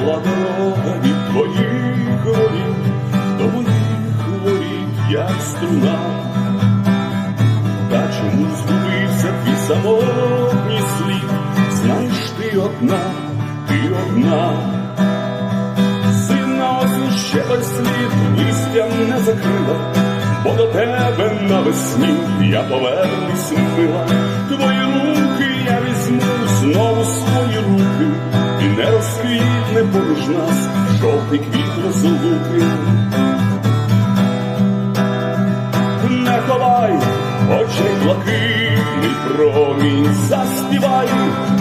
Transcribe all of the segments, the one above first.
була дорога від твоїх воріт, до моїх воріт, як струна, та чому згубився твій самотній слід, знаєш ти одна, ти одна, сильна осінь ще той слід, місця не закрила, бо до тебе навесні я повернусь мила твої руки. Поруч нас жовтий квіт розлуки. Не ховай очей блакитний промінь, заспівай.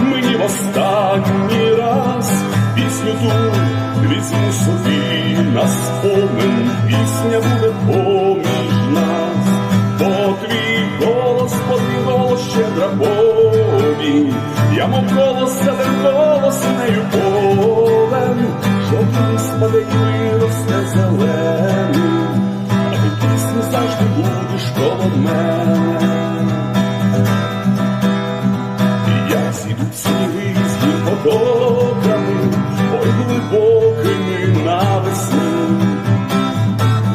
Мені в останній раз пісню ту візьму собі на спомин, пісня буде поміж нас, бо твій голос, голос щедра повінь, я мов голос, за голос нею будеш коло мене. І як зійдуть сніги з потоками, ой глибокими навесні,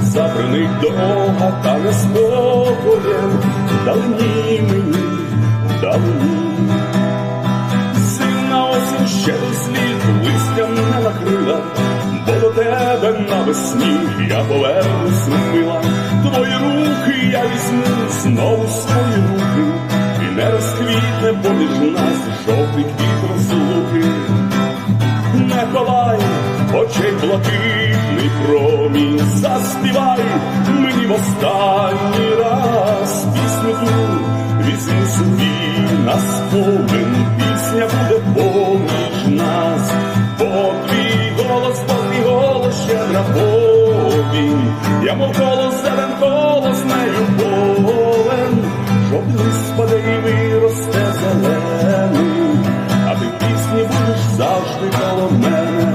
забранить дорога та не спокоєм, вдалині мені, вдалині. Сильна осінь ще до слід листям не накрила, бо до тебе навесні я повернусь мила. Знову свої руки, і не розквітне поміж нас жовтий квіт розлуки. Не ховай очей блакитний промінь, заспівай мені в останній раз пісню ту візьму собі на спомин, пісня буде поміж нас, бо твій голос, бо твій голос щедра повінь, я мов голос Господи, спаде і виросте зелений, а ти пісні будеш завжди коло мене.